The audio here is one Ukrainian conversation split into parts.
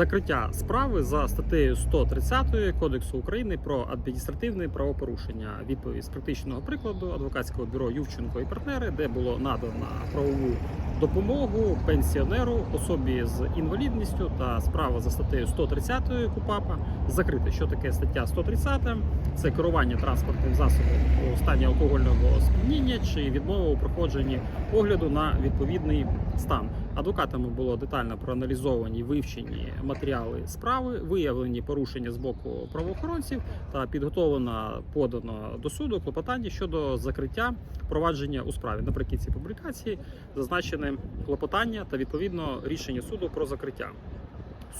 закриття справи за статтею 130 Кодексу України про адміністративне правопорушення. Відповідь з практичного прикладу адвокатського бюро Ювченко і партнери, де було надано правову допомогу пенсіонеру, особі з інвалідністю та справа за статтею 130 КУПАПа закрита. Що таке стаття 130? Це керування транспортним засобом у стані алкогольного сп'яніння чи відмова у проходженні огляду на відповідний стан. Адвокатами було детально проаналізовані вивчені матеріали справи, виявлені порушення з боку правоохоронців та підготовлено подано до суду клопотання щодо закриття провадження у справі. Наприкінці публікації зазначене клопотання та відповідно рішення суду про закриття.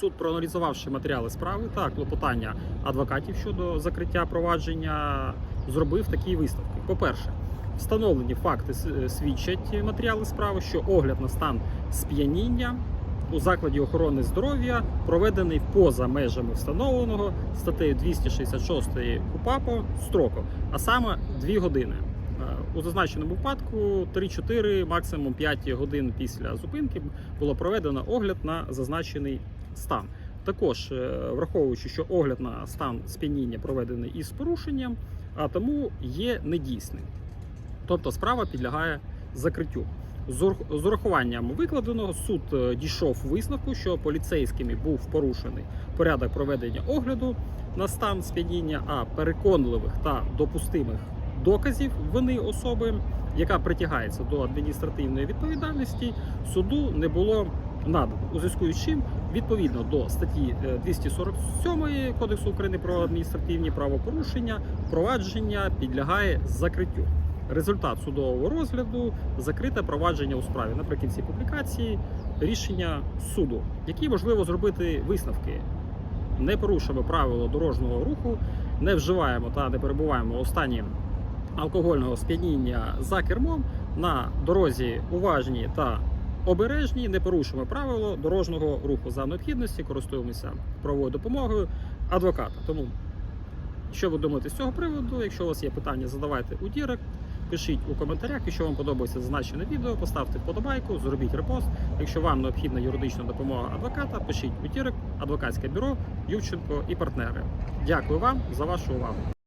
Суд, проаналізувавши матеріали справи та клопотання адвокатів щодо закриття провадження, зробив такі висновки. По-перше, встановлені факти свідчать матеріали справи, що огляд на стан сп'яніння у закладі охорони здоров'я проведений поза межами встановленого статтею 266 КУПАПО строку, а саме 2 години. Е, У зазначеному випадку 3-4, максимум 5 годин після зупинки було проведено огляд на зазначений стан. Також е, враховуючи, що огляд на стан сп'яніння проведений із порушенням, а тому є недійсним. Тобто справа підлягає закриттю. З урахуванням викладеного суд е, дійшов висновку, що поліцейськими був порушений порядок проведення огляду на стан сп'яніння, а переконливих та допустимих доказів вини особи, яка притягається до адміністративної відповідальності, суду не було надано. У зв'язку з чим відповідно до статті е, 247 Кодексу України про адміністративні правопорушення провадження підлягає закриттю. Результат судового розгляду закрите провадження у справі. Наприкінці публікації рішення суду, які можливо зробити висновки. Не порушуємо правила дорожнього руху, не вживаємо та не перебуваємо у стані алкогольного сп'яніння за кермом на дорозі уважні та обережні, не порушуємо правила дорожнього руху за необхідності, користуємося правовою допомогою адвоката. Тому, що ви думаєте з цього приводу? Якщо у вас є питання, задавайте у Дірект. Пишіть у коментарях, якщо вам подобається зазначене відео, поставте вподобайку, зробіть репост. Якщо вам необхідна юридична допомога адвоката, пишіть у Тірик, адвокатське бюро, Ювченко і партнери. Дякую вам за вашу увагу.